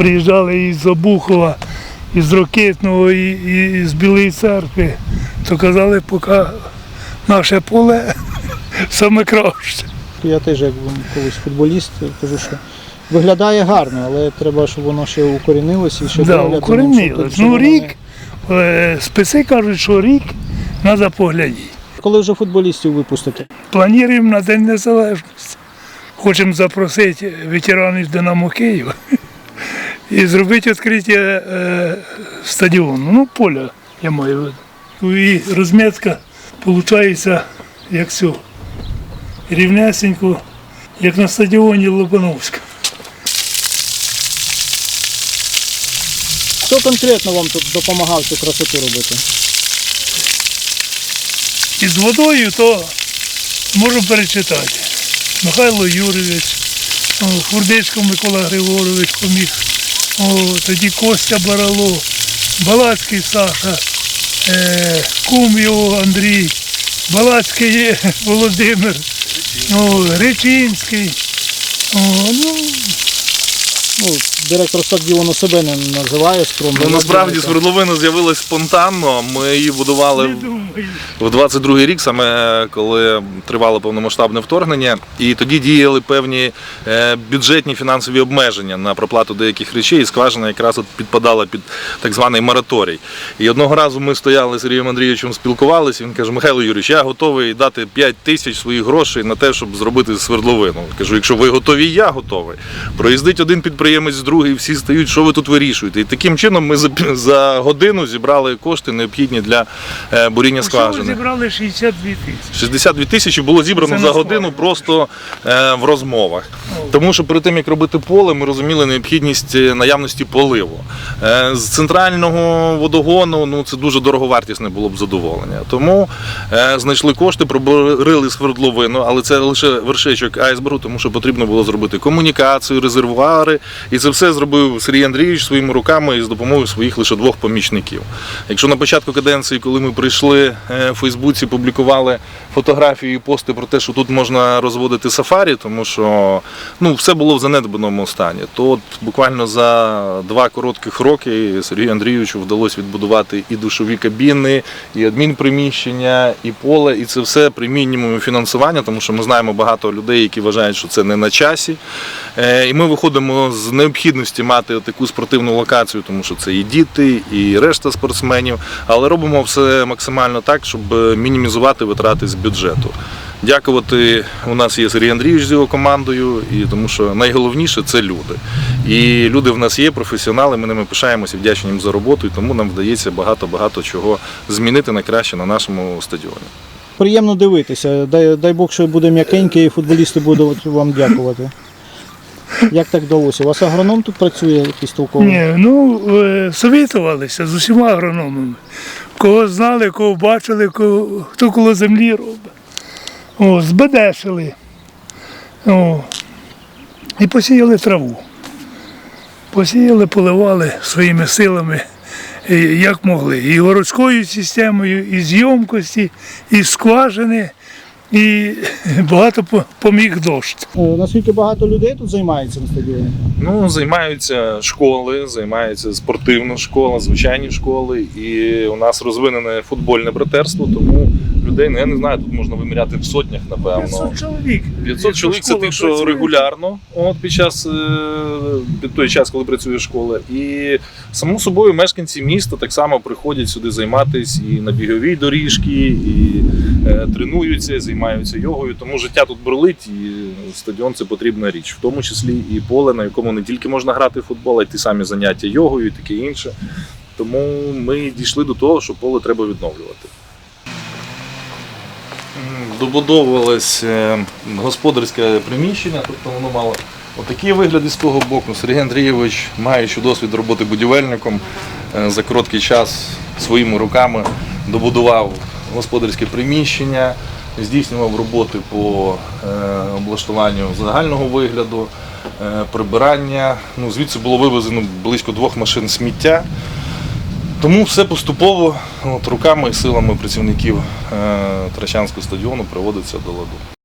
приїжджали із Обухова, із Рокитного, і, і з Білої церкви, то казали, поки наше поле саме краще. Я теж як колись футболіст кажу, що виглядає гарно, але треба, щоб воно ще укорінилося і ще Да, укорінилось. Ну, рік, е, спеці кажуть, що рік треба поглядіти. Коли вже футболістів випустити? Плануємо на День Незалежності. Хочемо запросити ветеранів Динамо Києва і зробити відкриття е, стадіону. Ну, поля, я маю. Ну, І розмітка виходить, як все. Рівнесенько, як на стадіоні Лобановська. Хто конкретно вам тут допомагав цю красоту робити? І з водою то можу перечитати. Михайло Юрійович, о, Хурдичко Микола Григорович поміг, о, тоді Костя Барало, Балацький Саша, е, кум його Андрій, Балацький Володимир, о, Речинський. О, ну, Директор стадіону себе не називає скромно. Ну, насправді свердловина з'явилась спонтанно. Ми її будували в- думаю. 22-й рік, саме коли тривало повномасштабне вторгнення, і тоді діяли певні е, бюджетні фінансові обмеження на проплату деяких речей, і скважина якраз от підпадала під так званий мораторій. І одного разу ми стояли з Сергієм Андрійовичем, спілкувалися. Він каже: Михайло Юрійович, я готовий дати 5 тисяч своїх грошей на те, щоб зробити свердловину. Кажу, якщо ви готові, я готовий. Проїздить один підприємець, другий, всі стають, що ви тут вирішуєте. І таким чином ми за, за годину зібрали кошти необхідні для е, буріння скважини. зібрали 62 тисячі. 62 тисячі було зібрано за годину просто е, в розмовах. Тому що перед тим як робити поле, ми розуміли необхідність е, наявності поливу. З центрального водогону ну це дуже дороговартісне було б задоволення. Тому знайшли кошти, пробурили свердловину, але це лише вершечок айсбергу, тому що потрібно було зробити комунікацію, резервуари. І це все зробив Сергій Андрійович своїми руками і з допомогою своїх лише двох помічників. Якщо на початку каденції, коли ми прийшли е, в Фейсбуці, публікували фотографії і пости про те, що тут можна розводити сафарі, тому що ну, все було в занедбаному стані, то от буквально за два коротких роки Сергію Андрійовичу вдалося відбудувати і душові кабіни, і адмінприміщення, і поле, і це все при мінімумі фінансування, тому що ми знаємо багато людей, які вважають, що це не на часі. Е, І ми виходимо з необхідності мати таку спортивну локацію, тому що це і діти, і решта спортсменів, але робимо все максимально так, щоб мінімізувати витрати з бюджету. Дякувати у нас є Сергій Андрійович з його командою, і тому що найголовніше це люди. І люди в нас є, професіонали, ми ними пишаємося, вдячні їм за роботу, і тому нам вдається багато-багато чого змінити на краще на нашому стадіоні. Приємно дивитися. Дай, дай Бог, що буде м'якенький, і футболісти будуть вам дякувати. Як так вдалося? У вас агроном тут працює, якийсь толковий? Ні, ну е, совітувалися з усіма агрономами. Кого знали, кого бачили, кого, хто коло землі робить. О, збедешили. О, і посіяли траву. Посіяли, поливали своїми силами, е, як могли. І городською системою, і з ємкості, і скважини, і багато поміг дощ. Е, Наскільки багато людей тут займається на стадіоні? Ну, займаються школи, займається спортивна школа, звичайні школи. І у нас розвинене футбольне братерство, тому людей, ну я не знаю, тут можна виміряти в сотнях, напевно. 500 чоловік. 500 чоловік це тих, що регулярно от, під час е, під той час, коли працює школа. І само собою мешканці міста так само приходять сюди займатися і на біговій доріжки, і тренуються, займаються йогою. Тому життя тут бурлить, і стадіон це потрібна річ, в тому числі і поле, на якому не тільки можна грати в футбол, а й ті самі заняття йогою і таке інше. Тому ми дійшли до того, що поле треба відновлювати. М, Добудовувалось е, господарське приміщення, тобто воно мало отакий вигляд із того боку. Сергій Андрійович, маючи досвід роботи будівельником, е, за короткий час своїми руками добудував господарське приміщення, здійснював роботи по е, облаштуванню загального вигляду, е, прибирання. Ну, звідси було вивезено близько двох машин сміття. Тому все поступово от, руками і силами працівників е, Трачанського стадіону приводиться до ладу.